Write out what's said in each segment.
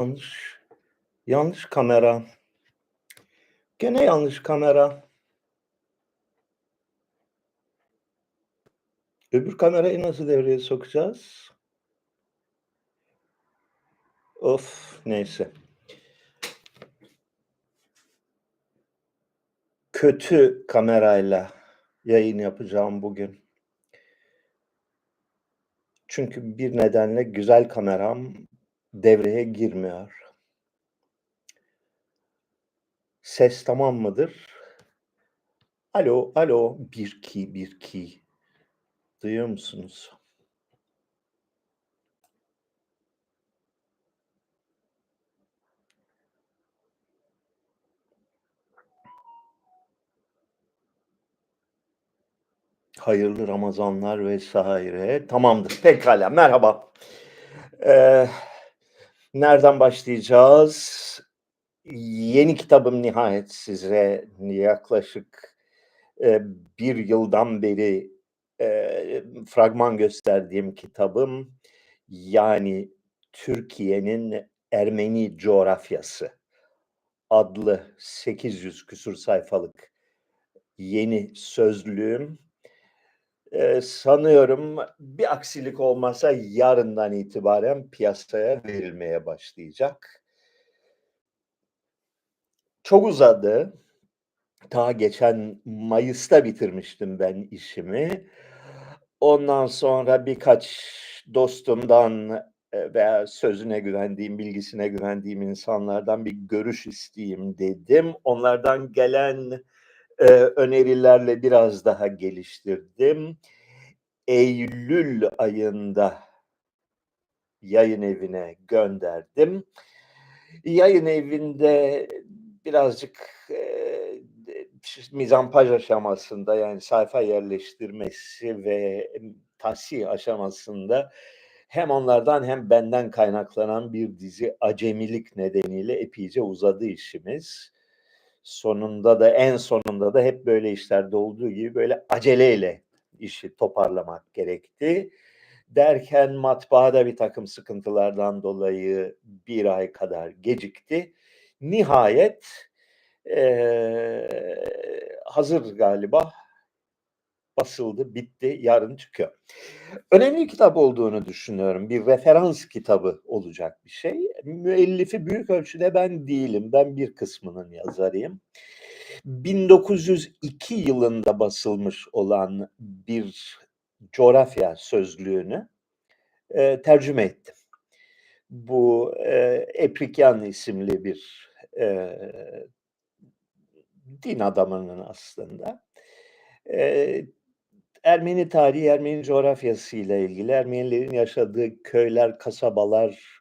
Yanlış. Yanlış kamera. Gene yanlış kamera. Öbür kamerayı nasıl devreye sokacağız? Of, neyse. Kötü kamerayla yayın yapacağım bugün. Çünkü bir nedenle güzel kameram devreye girmiyor. Ses tamam mıdır? Alo, alo. 1 2 1 2. Duyuyor musunuz? Hayırlı Ramazanlar vesaire. Tamamdır. Pekala. Merhaba. Eee, nereden başlayacağız? Yeni kitabım nihayet size yaklaşık eee, bir yıldan beri eee, fragman gösterdiğim kitabım yani Türkiye'nin Ermeni coğrafyası adlı 800 küsur sayfalık yeni sözlüğüm Eee, sanıyorum bir aksilik olmazsa yarından itibaren piyasaya verilmeye başlayacak. Çok uzadı. Ta geçen mayıs'ta bitirmiştim ben işimi. Ondan sonra birkaç dostumdan, veya sözüne güvendiğim, bilgisine güvendiğim insanlardan bir görüş isteyeyim dedim. Onlardan gelen, eee, önerilerle biraz daha geliştirdim. Eylül ayında yayınevine gönderdim. Yayınevinde birazcık, eee, de mizampaj aşamasında yani sayfa yerleştirmesi ve, tahsih aşamasında hem onlardan hem benden kaynaklanan bir dizi acemilik nedeniyle epeyce uzadı işimiz. Sonunda da en sonunda da hep böyle işlerde olduğu gibi böyle aceleyle işi toparlamak gerekti. Derken matbaa da birtakım sıkıntılardan dolayı 1 ay kadar gecikti. Nihayet, eee, hazır galiba. Basıldı, bitti, yarın çıkıyor. Önemli kitap olduğunu düşünüyorum. Bir referans kitabı olacak bir şey. Müellifi büyük ölçüde ben değilim. Ben bir kısmının yazarıyım. 1902 yılında basılmış olan bir coğrafya sözlüğünü, eee, tercüme ettim. Bu, eee, Eprikyan isimli bir, eee, din adamının aslında, eee, Ermeni tarihi, Ermeni coğrafyasıyla ilgili, Ermenilerin yaşadığı köyler, kasabalar,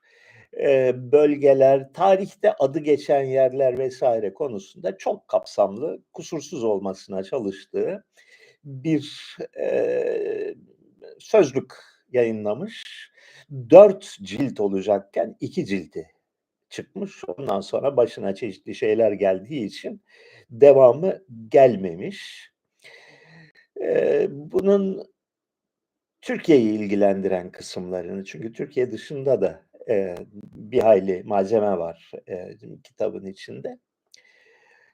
bölgeler, tarihte adı geçen yerler vs. konusunda çok kapsamlı, kusursuz olmasına çalıştığı bir, sözlük yayınlamış. 4 cilt olacakken 2 cildi çıkmış. Ondan sonra başına çeşitli şeyler geldiği için devamı gelmemiş. Bunun Türkiye'yi ilgilendiren kısımlarını çünkü Türkiye dışında da, eee, bir hayli malzeme var, eee, kitabın içinde.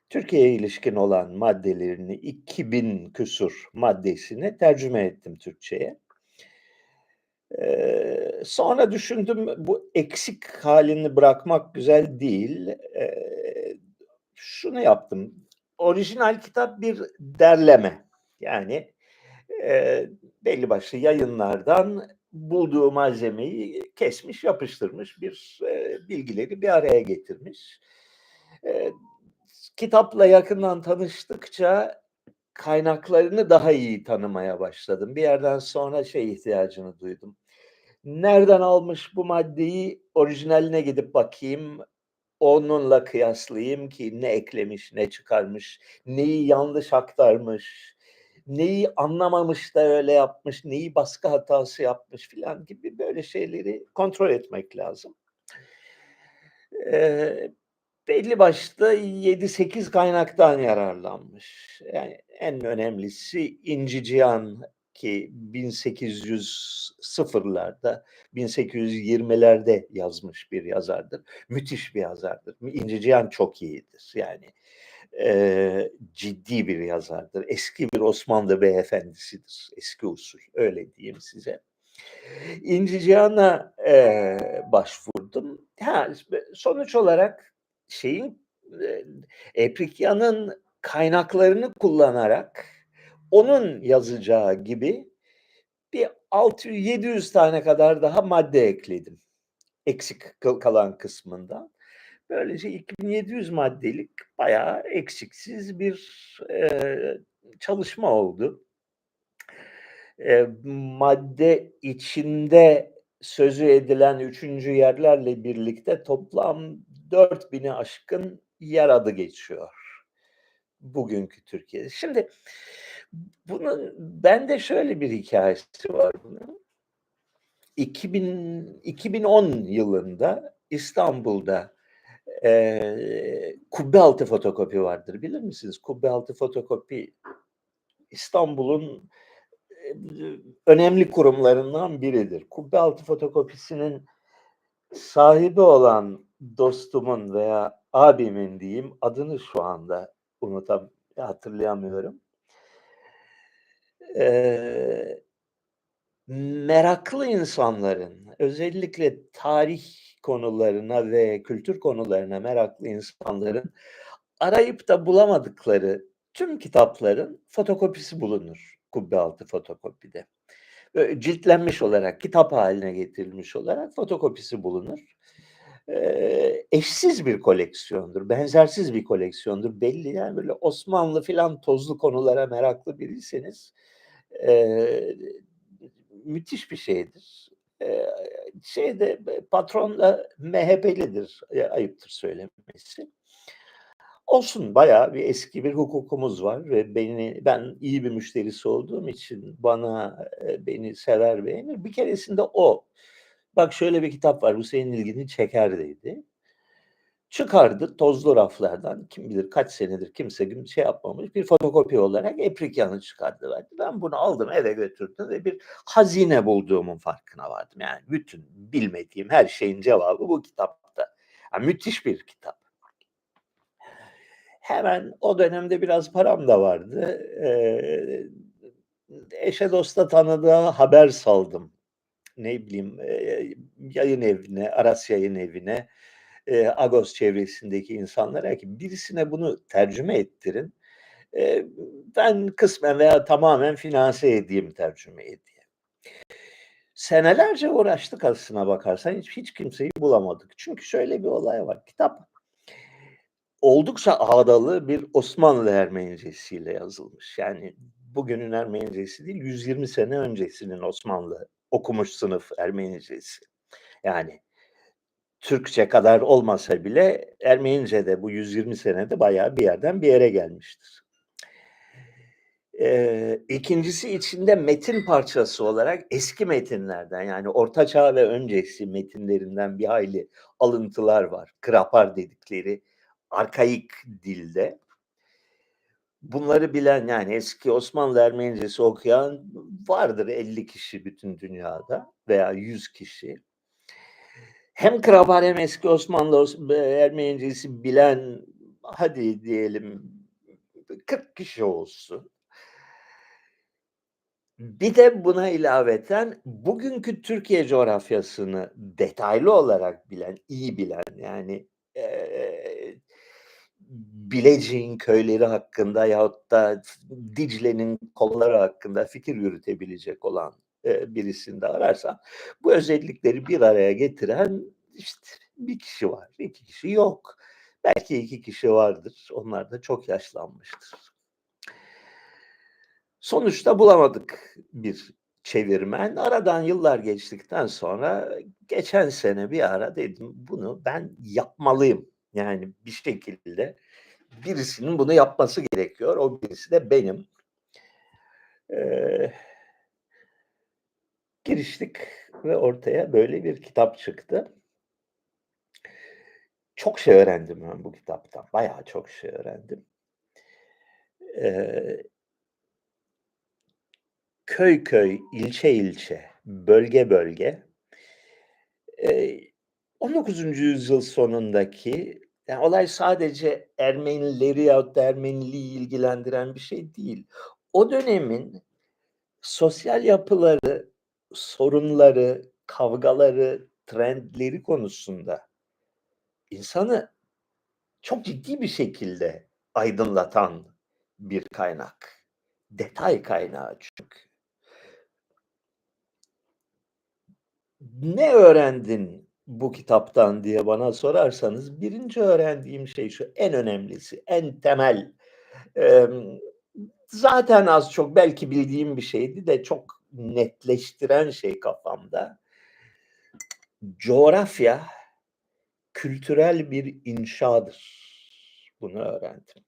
Türkiye'ye ilişkin olan maddelerini 2000 küsur maddesini tercüme ettim Türkçe'ye. Eee, sonra düşündüm bu eksik hâlini bırakmak güzel değil. Eee, şunu yaptım. Orijinal kitap bir derleme. Yani, eee, belli başlı yayınlardan bulduğu malzemeyi kesmiş, yapıştırmış bir, eee, bilgileri bir araya getirmiş. Eee, kitapla yakından tanıştıkça kaynaklarını daha iyi tanımaya başladım. Bir yerden sonra şey ihtiyacını duydum. Nereden almış bu maddeyi? Orijinaline gidip bakayım. Onunla kıyaslayayım ki ne eklemiş, ne çıkarmış, neyi yanlış aktarmış, neyi anlamamış da öyle yapmış, neyi baskı hatası yapmış filan gibi böyle şeyleri kontrol etmek lazım. Eee, belli başlı 7-8 kaynaktan yararlanmış. Yani en önemlisi İnci Cihan ki 1800'larda, 1820'lerde yazmış bir yazardır. Müthiş bir yazardır. İnci Cihan çok iyidir. Yani eee, ciddi bir yazardır. Eski bir Osmanlı beyefendisidir. Eski usul. Öyle diyeyim size. İnci Cihan'a eee, başvurdum. Ha, sonuç olarak şeyin eee, Eprikyan'ın kaynaklarını kullanarak onun yazacağı gibi bir 600-700 tane kadar daha madde ekledim. Eksik kalan kısmından. Böylece 2700 maddelik bayağı eksiksiz bir eee, çalışma oldu. Eee, madde içinde sözü edilen üçüncü yerlerle birlikte toplam 4000'i aşkın yer adı geçiyor. Bugünkü Türkiye'de. Şimdi bunun bende şöyle bir hikâyesi var bunun. 2000 2010 yılında İstanbul'da eee, kubbealtı fotokopi vardır. Bilir misiniz? Kubbealtı fotokopi İstanbul'un eee, önemli kurumlarından biridir. Kubbealtı fotokopisinin sahibi olan dostumun veya abimin diyeyim adını şu anda unutam hatırlayamıyorum. Eee, meraklı insanların özellikle tarih konularına ve kültür konularına meraklı insanların arayıp da bulamadıkları tüm kitapların fotokopisi bulunur kubbealtı fotokopide. Böyle ciltlenmiş olarak, kitap haline getirilmiş olarak fotokopisi bulunur. Eşsiz bir koleksiyondur, benzersiz bir koleksiyondur. Belli yani böyle Osmanlı filan tozlu konulara meraklı biriyseniz eee, müthiş bir şeydir. Eee, şeyde patron da MHP'lidir. Ayıptır söylemesi. Olsun bayağı bir eski bir hukukumuz var ve beni ben iyi bir müşterisi olduğum için bana eee, beni sever beğenir. Bir keresinde o, "Bak şöyle bir kitap var, bu senin ilgini çeker." dedi. Çıkardı tozlu raflardan, kim bilir kaç senedir kimse şey yapmamış bir fotokopi olarak Eprikyan'ı çıkardı verdi. Ben bunu aldım eve götürdüm ve bir hazine bulduğumun farkına vardım. Yani bütün bilmediğim her şeyin cevabı bu kitapta. Ya müthiş bir kitap. Hemen o dönemde biraz param da vardı. Eee, eşe dosta tanıdığa haber saldım. Ne bileyim, yayın evine, Aras Yayın Evi'ne, eee, Agos çevresindeki insanlara ki birisine bunu tercüme ettirin. Eee, ben kısmen veya tamamen finanse edeyim tercümeyi diye. Senelerce uğraştık aslına bakarsan hiç hiç kimseyi bulamadık. Çünkü şöyle bir olay var. Kitap oldukça ağdalı bir Osmanlı Ermenicesiyle yazılmış. Yani bugünün Ermenicesi değil, 120 sene öncesinin Osmanlı okumuş sınıf Ermenicesi. Yani Türkçe kadar olmasa bile Ermenice'de bu 120 senede bayağı bir yerden bir yere gelmiştir. Eee, 2'ncisi içinde metin parçası olarak eski metinlerden yani Orta Çağ ve öncesi metinlerinden bir hayli alıntılar var. Krapar dedikleri arkaik dilde. Bunları bilen yani eski Osmanlı Ermenicesi okuyan vardır 50 kişi bütün dünyada veya 100 kişi. Hem Krapar hem eski Osmanlı Os Ermenicesi bilen hadi diyelim 40 kişi olsun. Bir de buna ilaveten bugünkü Türkiye coğrafyasını detaylı olarak bilen, iyi bilen yani eee, Bilecik'in köyleri hakkında yahut da Dicle'nin kolları hakkında fikir yürütebilecek olan eee, birisini de ararsan bu özellikleri bir araya getiren işte bir kişi var, 2 kişi yok. Belki 2 kişi vardır. Onlar da çok yaşlanmıştır. Sonuçta bulamadık bir çevirmen. Aradan yıllar geçtikten sonra geçen sene bir ara dedim bunu ben yapmalıyım. Yani bir şekilde birisinin bunu yapması gerekiyor. O birisi de benim. Eee giriştik ve ortaya böyle bir kitap çıktı. Çok şey öğrendim ben bu kitaptan. Bayağı çok şey öğrendim. Eee köy köy, ilçe ilçe, bölge bölge, eee, 19. yüzyıl sonundaki, yani olay sadece Ermenileri yahut da Ermeniliği ilgilendiren bir şey değil. O dönemin sosyal yapıları, sorunları, kavgaları, trendleri konusunda insanı çok ciddi bir şekilde aydınlatan bir kaynak. Detay kaynağı çünkü. Ne öğrendin bu kitaptan diye bana sorarsanız 1. öğrendiğim şey şu, en önemlisi, en temel, emm, zaten az çok belki bildiğim bir şeydi de çok netleştiren şey kafamda. Coğrafya kültürel bir inşadır. Bunu öğrendim.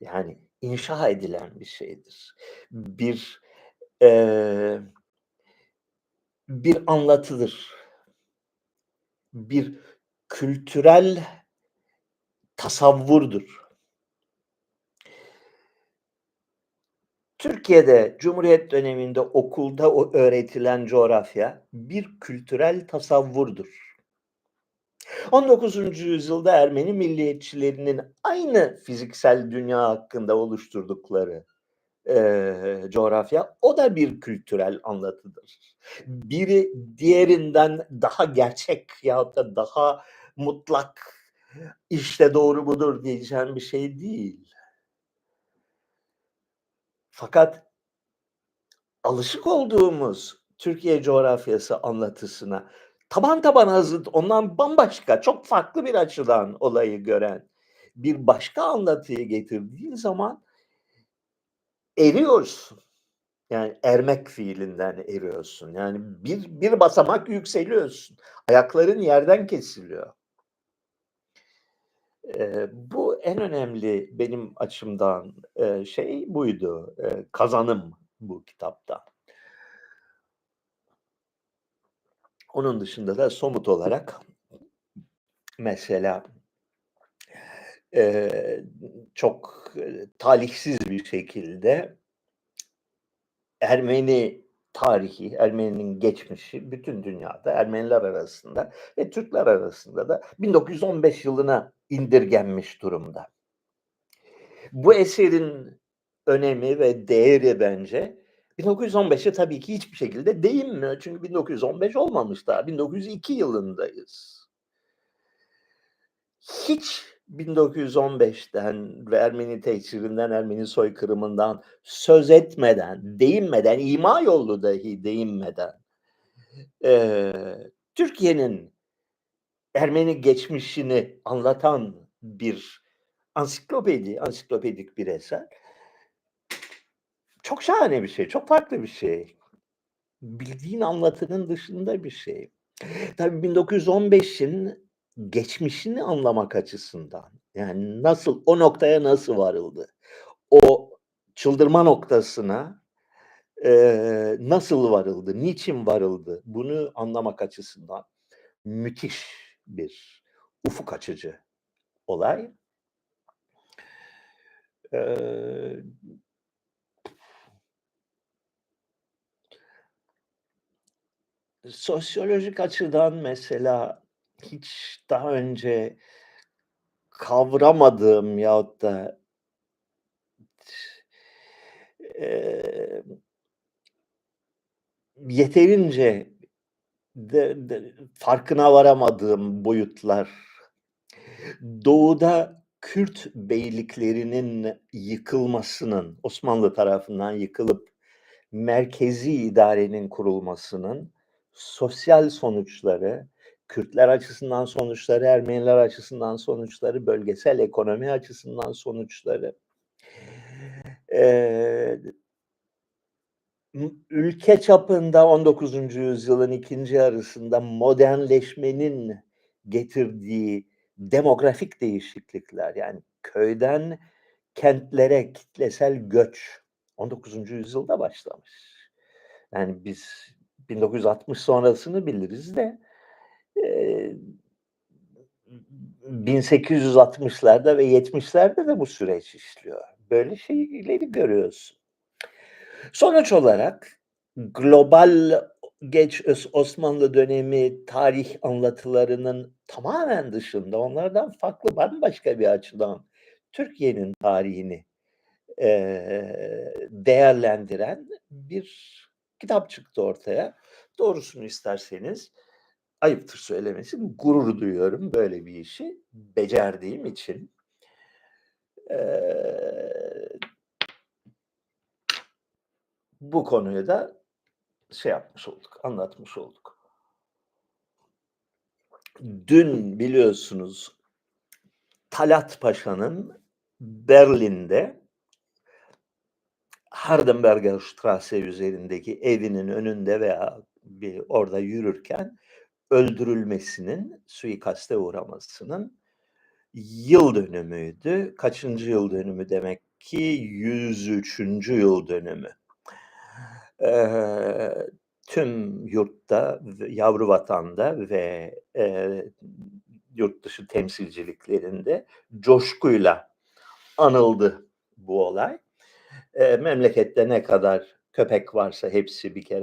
Yani inşa edilen bir şeydir. Bir, eee bir anlatıdır. Bir kültürel tasavvurdur. Türkiye'de Cumhuriyet döneminde okulda öğretilen coğrafya bir kültürel tasavvurdur. 19. yüzyılda Ermeni milliyetçilerinin aynı fiziksel dünya hakkında oluşturdukları, eee, coğrafya, o da bir kültürel anlatıdır. Biri diğerinden daha gerçek yahut da daha mutlak, işte doğru budur diyeceğim bir şey değil. Fakat alışık olduğumuz Türkiye coğrafyası anlatısına taban tabana zıt, ondan bambaşka, çok farklı bir açıdan olayı gören bir başka anlatıyı getirdiğin zaman eriyorsun. Yani ermek fiilinden eriyorsun. Yani bir bir basamak yükseliyorsun. Ayakların yerden kesiliyor. Eee, bu en önemli benim açımdan, eee, şey buydu, eee, kazanım bu kitapta. Onun dışında da somut olarak mesela eee, çok, talihsiz bir şekilde Ermeni tarihi, Ermeninin geçmişi bütün dünyada Ermeniler arasında ve Türkler arasında da 1915 yılına indirgenmiş durumda. Bu eserin önemi ve değeri bence 1915'e tabii ki hiçbir şekilde değinmiyor. Çünkü 1915 olmamış daha. 1902 yılındayız. Hiç 1915'ten ve Ermeni tehcirinden, Ermeni soykırımından söz etmeden, değinmeden, ima yolu dahi değinmeden eee, Türkiye'nin Ermeni geçmişini anlatan bir ansiklopedi, ansiklopedik bir eser. Çok şahane bir şey, çok farklı bir şey. Bildiğin anlatının dışında bir şey. Tabii 1915'in geçmişini anlamak açısından, yani nasıl, o noktaya nasıl varıldı? O çıldırma noktasına, eee, nasıl varıldı? Niçin varıldı? Bunu anlamak açısından müthiş bir ufuk açıcı olay. Eee Sosyolojik açıdan mesela hiç daha önce kavramadığım yahut da eee yeterince de de farkına varamadığım boyutlar. Doğuda Kürt beyliklerinin yıkılmasının, Osmanlı tarafından yıkılıp merkezi idarenin kurulmasının sosyal sonuçları, Kürtler açısından sonuçları, Ermeniler açısından sonuçları, bölgesel ekonomi açısından sonuçları. Eee m ülke çapında 19. yüzyılın 2. yarısında modernleşmenin getirdiği demografik değişiklikler, yani köyden kentlere kitlesel göç 19. yüzyılda başlamış. Yani biz 1960 sonrasını biliriz de eee 1860'larda ve 70'lerde de bu süreç işliyor. Böyle şeyleri görüyorsun. Sonuç olarak global geç Os- Osmanlı dönemi tarih anlatılarının tamamen dışında onlardan farklı bambaşka bir açıdan Türkiye'nin tarihini eee, değerlendiren bir kitap çıktı ortaya. Doğrusunu isterseniz ayıptır söylemesi gurur duyuyorum böyle bir işi becerdiğim için. Eee, bu konuyu da şey yapmış olduk, anlatmış olduk. Dün biliyorsunuz Talat Paşa'nın Berlin'de Hardenberger Straße üzerindeki evinin önünde veya bir orada yürürken öldürülmesinin, suikaste uğramasının yıl dönümüydü. Kaçıncı yıl dönümü demek ki 103. yıl dönümü. Eee, tüm yurtta, yavru vatanda ve eee, yurt dışı temsilciliklerinde coşkuyla anıldı bu olay. Eee, memlekette ne kadar köpek varsa hepsi bir kere